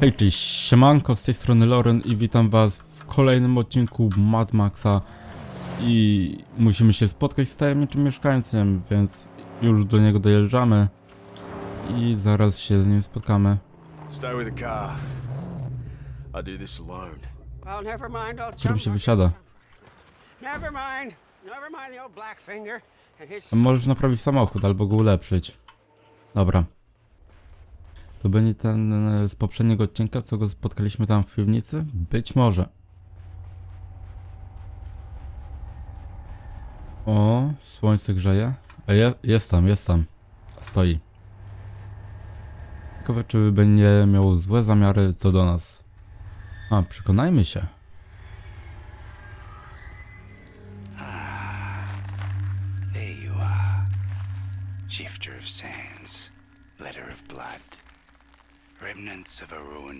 Hej, cześć, siemanko, z tej strony Loren i witam was w kolejnym odcinku Mad Maxa i musimy się spotkać z tajemniczym mieszkańcem, więc już do niego dojeżdżamy i zaraz się z nim spotkamy. Stay with the car. I do this alone. Well, never mind, I'll Którym się wysiada. Never mind. Never mind the old black finger and his... Możesz naprawić samochód albo go ulepszyć. Dobra. To będzie ten e, z poprzedniego odcinka, co go spotkaliśmy tam w piwnicy? Być może. O, słońce grzeje. E, Je, jest tam, jest tam. Stoi. Ciekawe, czy będzie miał złe zamiary co do nas. A, przekonajmy się.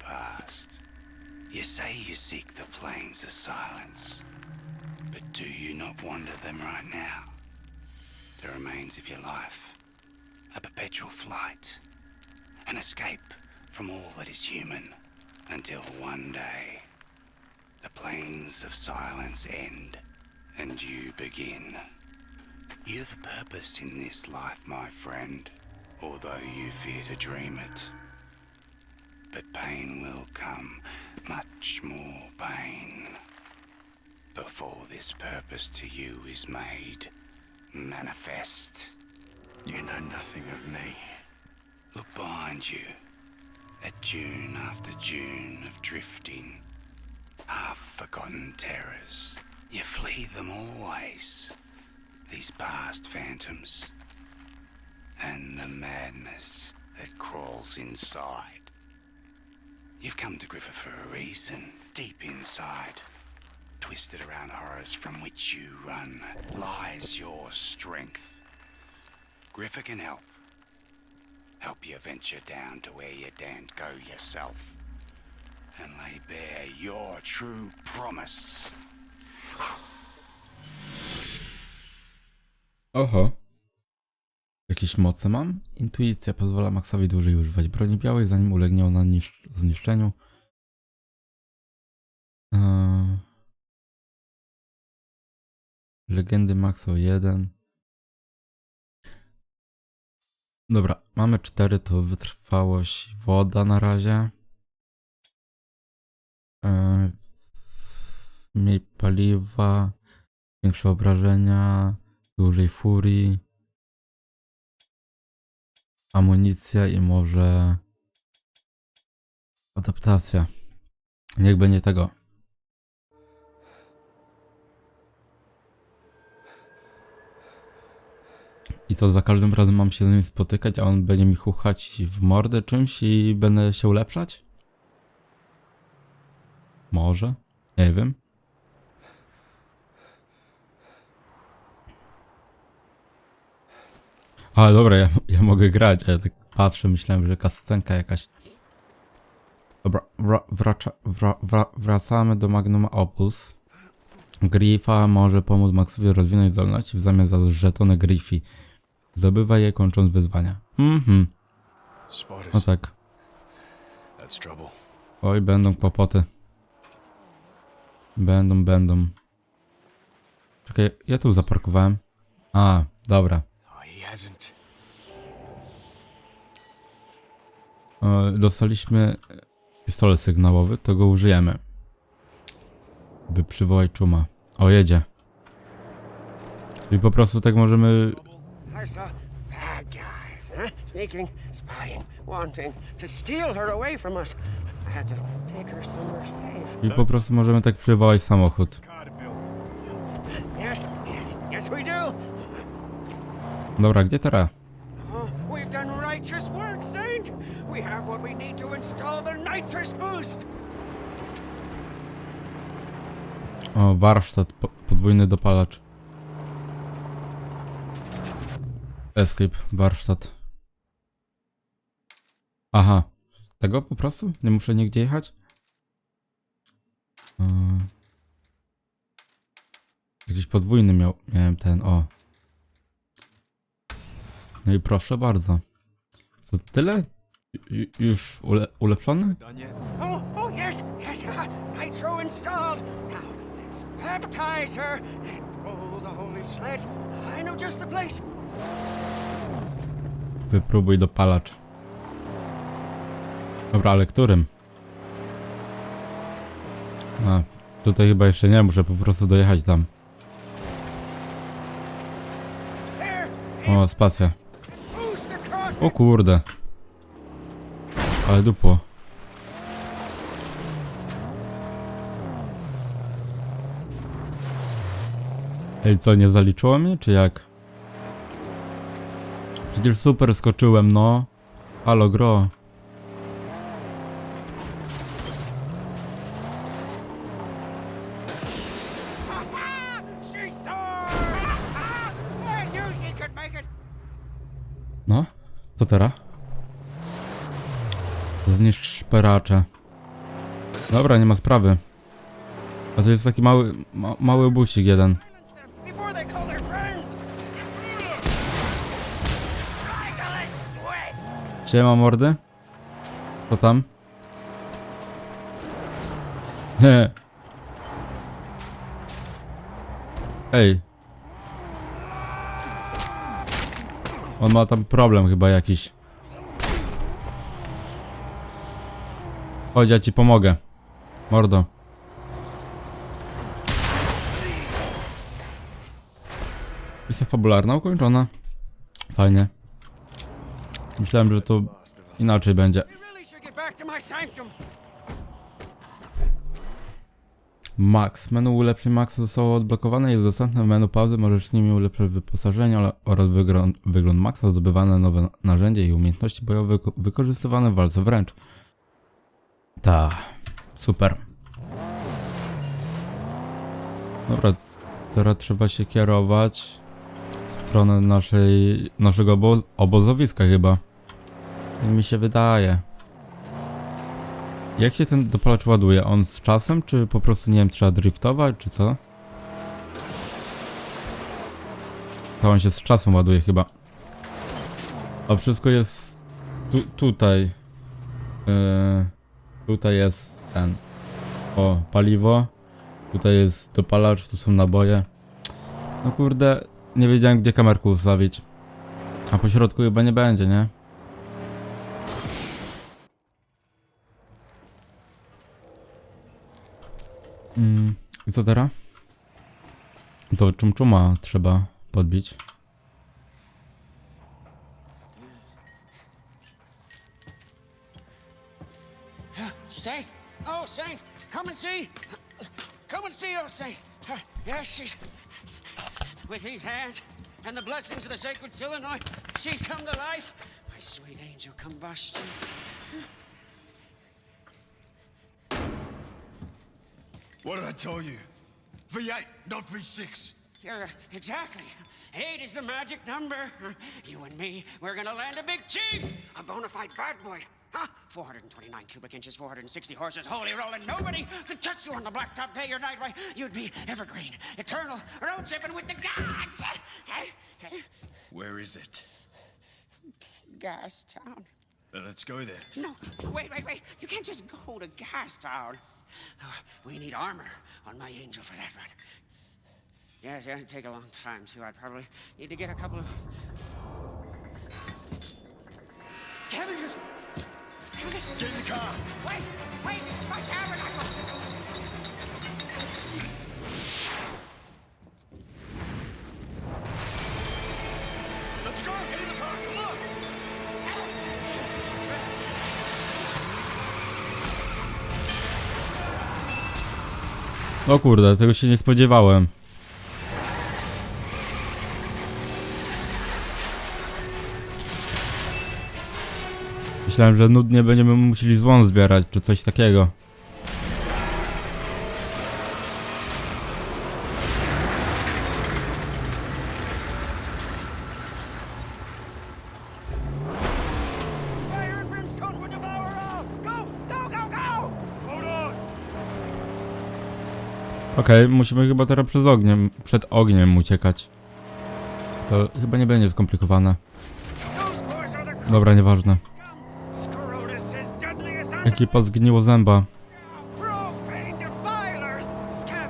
Past. You say you seek the plains of silence, but do you not wander them right now? The remains of your life, a perpetual flight, an escape from all that is human, until one day the plains of silence end and you begin. You've a purpose in this life, my friend, although you fear to dream it. But pain will come, much more pain, before this purpose to you is made manifest. You know nothing of me. Look behind you, at June after June of drifting, half forgotten terrors. You flee them always, these past phantoms, and the madness that crawls inside. You've come to Griffith for a reason, deep inside. Twisted around horrors from which you run lies your strength. Griffith can help help you venture down to where you daren't go yourself and lay bare your true promise. Oho. Jakieś moce mam? Intuicja pozwala Maxowi dłużej używać broni białej, zanim ulegnie ona nisz- zniszczeniu. Eee... Legendy Maxo 1. Dobra, mamy 4, to wytrwałość woda na razie. Eee... Mniej paliwa, większe obrażenia, dłużej furii, amunicja i może adaptacja. Niech będzie tego. I to za każdym razem mam się z nim spotykać, a on będzie mi chuchać w mordę czymś i będę się ulepszać? Może? Nie wiem. A dobra, ja, ja mogę grać, a ja tak patrzę, myślałem, że kascenka jakaś. Dobra, wra, wra, wra, wracamy do Magnum Opus. Griffa może pomóc Maxowi rozwinąć zdolności w zamian za żetony Griffi. Zdobywa je kończąc wyzwania. Mhm, no Spiders. tak. Oj, będą kłopoty. Będą, będą. Czekaj, ja tu zaparkowałem. A, dobra. Hasn't. E, Dostaliśmy pistolet sygnałowy, to go użyjemy. By przywołać czuma. O, jedzie. I po prostu tak możemy... I saw bad guys, huh? Sneaking, spying, wanting to steal her away from us. I had to take her somewhere safe. I po prostu możemy tak przywołać samochód. Yes, yes, yes we do. Dobra, gdzie teraz? We've done righteous work, Saint. We have what we need to install the nitrous boost. O, warsztat, po, podwójny dopalacz. Escape, warsztat. Aha, tego po prostu? Nie muszę nigdzie jechać? Yy. Jakiś podwójny miał, miałem ten, o. No i proszę bardzo. To tyle? Ju- Już ule ulepszony? Done yet? Oh, oh, yes, yes, uh, nitro installed. Now, let's baptize her and roll the holy sled. I know just the place. Wypróbuj dopalacz. Dobra, ale którym? A, tutaj chyba jeszcze nie, muszę po prostu dojechać tam. There, O, spacja. O kurde. Ale dupło. Ej, co, nie zaliczyło mi, czy jak? Przecież super skoczyłem, no. Halo, gro. Co teraz? Zniszcz szperacze. Dobra, nie ma sprawy. A to jest taki mały, ma, mały busik jeden. Siema mordy. Co tam? Ej. On ma tam problem chyba jakiś. Chodź, ja ci pomogę. Mordo. Misja fabularna ukończona. Fajnie. Myślałem, że to inaczej będzie. Max. Menu ulepszeń Maxa zostało odblokowane i jest dostępne w menu pauzy. Możesz nimi ulepszyć wyposażenie oraz wygląd, wygląd Maxa, zdobywane nowe narzędzia i umiejętności bojowe wyko- wykorzystywane w walce wręcz. Ta, super. Dobra, teraz trzeba się kierować w stronę naszej, naszego obo obozowiska chyba. Tak Mi się wydaje. Jak się ten dopalacz ładuje? On z czasem, czy po prostu, nie wiem, trzeba driftować, czy co? To on się z czasem ładuje chyba. A wszystko jest tu, tutaj. Yy, tutaj jest ten. O, paliwo. Tutaj jest dopalacz, tu są naboje. No kurde, nie wiedziałem gdzie kamerkę ustawić. A po środku chyba nie będzie, nie? Mm, co teraz? To czumczuma trzeba podbić. Say? Oh, Saint, come and see. Come and see, oh, Saint. Yes, she's. With these hands and the blessings of the sacred she's come to life. My sweet angel combustion. What did I tell you? V8, not V6. You're exactly. Eight is the magic number. You and me, we're gonna land a big chief, a bona fide bad boy. Huh? 429 cubic inches, 460 horses, holy rolling. Nobody could touch you on the blacktop day or night. Why, you'd be evergreen, eternal, road tripping with the gods. Where is it? Gas town. Uh, let's go there. No, wait, wait, wait. You can't just go to Gas Town. Uh, Oh, we need armor on my angel for that run. Yes, yeah, it'd take a long time, too. I'd probably need to get a couple of. Scavengers! Scavengers! Get in the car. Wait, wait, my tabernacle! O kurde, tego się nie spodziewałem. Myślałem, że nudnie będziemy musieli złom zbierać, czy coś takiego. Okej, musimy chyba teraz przez ogniem, przed ogniem uciekać. To chyba nie będzie skomplikowane. Dobra, nieważne. Ekipa zgniło zęba.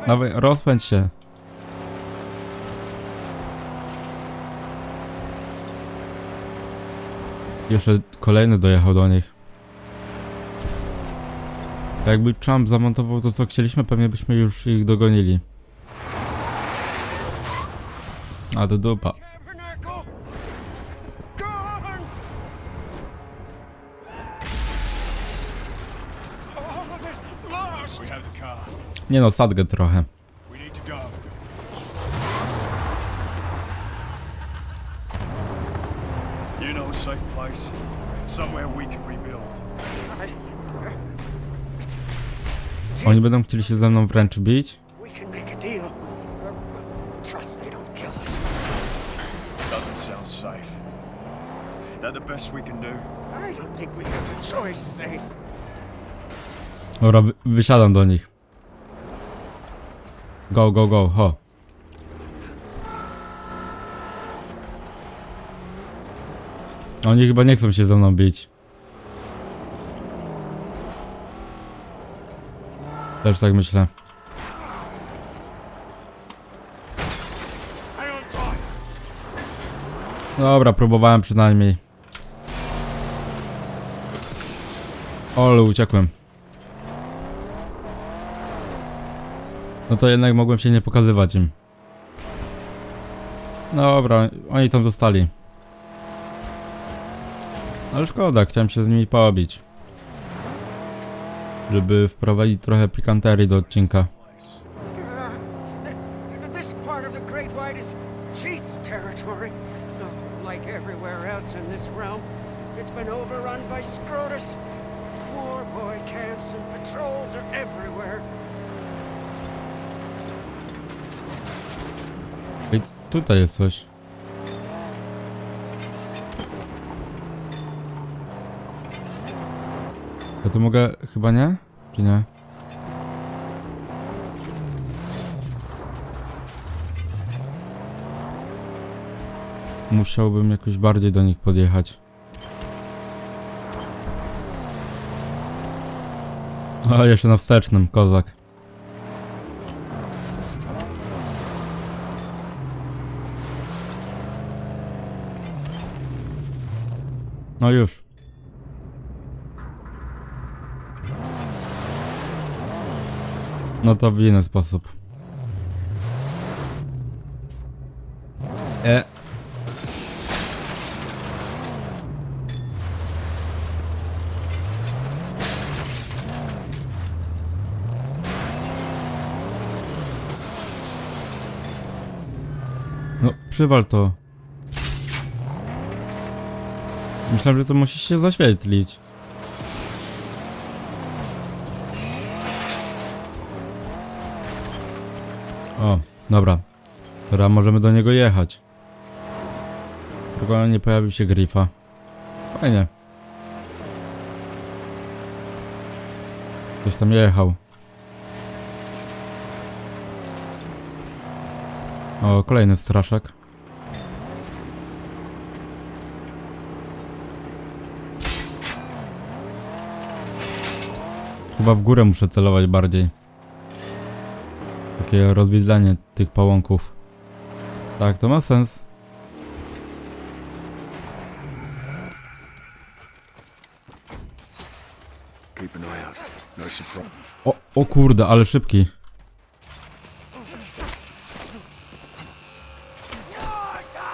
Dawaj, rozpędź się. Jeszcze kolejny dojechał do nich. Jakby Trump zamontował to co chcieliśmy, pewnie byśmy już ich dogonili. A to dupa. Nie no, sadgę trochę. You know a safe place? Somewhere we can Oni będą chcieli się ze mną wręcz bić. Dobra, wy wysiadam do nich. Go, go, go, ho. Oni chyba nie chcą się ze mną bić. Też tak myślę. Dobra, próbowałem przynajmniej. Ale uciekłem. No to jednak mogłem się nie pokazywać im. Dobra, oni tam zostali. Ale szkoda, chciałem się z nimi pobić. Żeby wprowadzić trochę pikanterii do odcinka. Uh, th- this part Ja tu mogę... chyba nie? Czy nie? Musiałbym jakoś bardziej do nich podjechać. A jeszcze na wstecznym, kozak. No już. No to w inny sposób. E. No, przywal to. Myślałem, że to musi się zaświetlić. Dobra. Teraz możemy do niego jechać. Tylko nie pojawił się Griffa. Fajnie. Ktoś tam jechał. O, kolejny straszek. Chyba w górę muszę celować bardziej. Takie rozwidlenie tych pałąków. Tak, to ma sens. No. O, o kurde, ale szybki.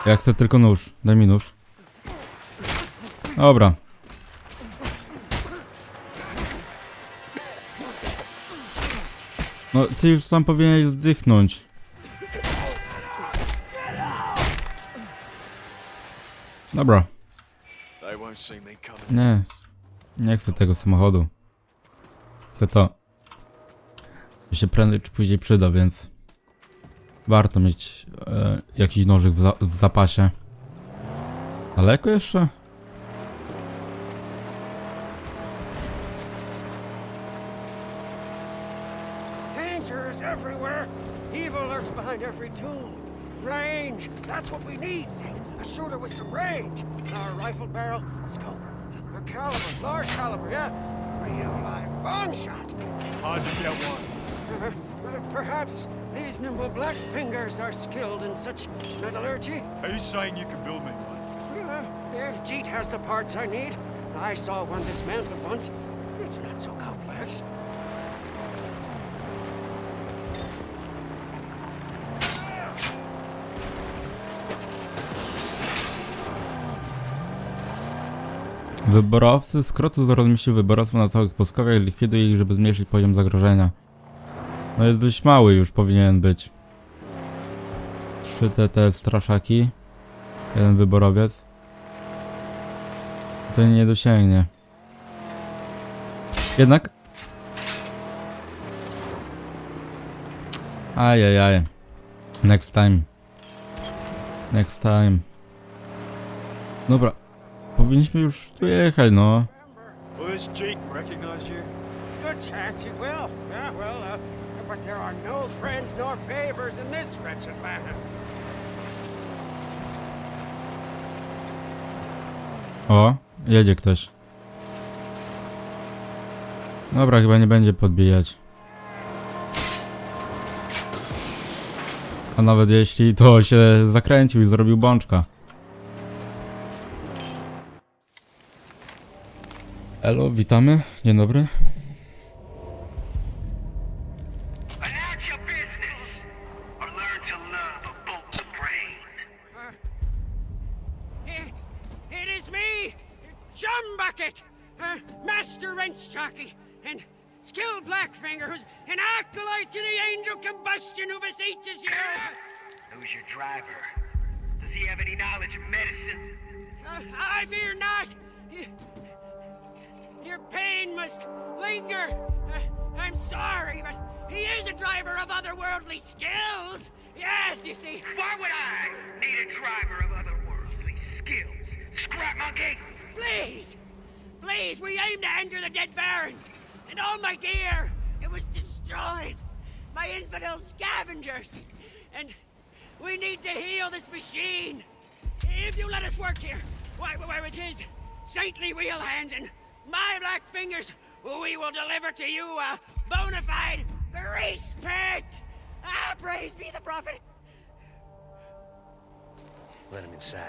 Ja chcę tylko nóż. Daj mi nóż. Dobra. No, ty już tam powinieneś zdychnąć. Dobra. Nie. Nie chcę tego samochodu. Chcę to. To się prędzej czy później przyda, więc warto mieć e, jakiś nożyk w, za w zapasie. Daleko jeszcze? Range. That's what we need. A shooter with some range. Our rifle barrel, scope. A caliber, large caliber, yeah. real live bong shot. How'd you get one? Uh, perhaps these nimble black fingers are skilled in such metallurgy. Are you saying you can build me one? Uh, if Jeet has the parts I need, I saw one dismantled once. It's not so complex. Wyborowcy skrótu rozmyślił wyborowców na całych pustkowiach i likwiduje ich, żeby zmniejszyć poziom zagrożenia. No jest dość mały już powinien być. Trzy te, te straszaki. Jeden wyborowiec. To nie dosięgnie. Jednak. Ajajaj. Next time. Next time. Dobra. Powinniśmy już tu jechać, no. Uh, no. O, jedzie ktoś. Dobra, chyba nie będzie podbijać. A nawet jeśli, to się zakręcił i zrobił bączka. Elo, witamy. Dzień dobry. Pain must linger. Uh, I'm sorry, but he is a driver of otherworldly skills. Yes, you see. Why would I need a driver of otherworldly skills? Scrap monkey! Please, please, we aim to enter the Dead Barrens, and all my gear, it was destroyed by infidel scavengers, and we need to heal this machine. If you let us work here, why, why with his saintly wheel hands and my black fingers, we will deliver to you a bona fide grease pit. Ah, praise be the prophet. Let him inside.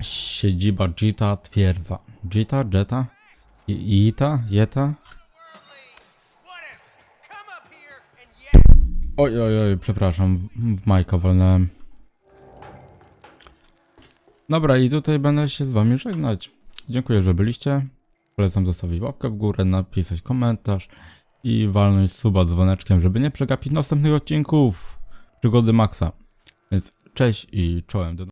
Siedziba Jita twierdza. Jita? Jetta? I- Ita? Jeta? Oj, oj, oj, przepraszam, w, w Majka walnąłem. Dobra, i tutaj będę się z wami żegnać. Dziękuję, że byliście. Polecam zostawić łapkę w górę, napisać komentarz i walnąć suba dzwoneczkiem, żeby nie przegapić następnych odcinków przygody Maxa. Więc cześć i czołem do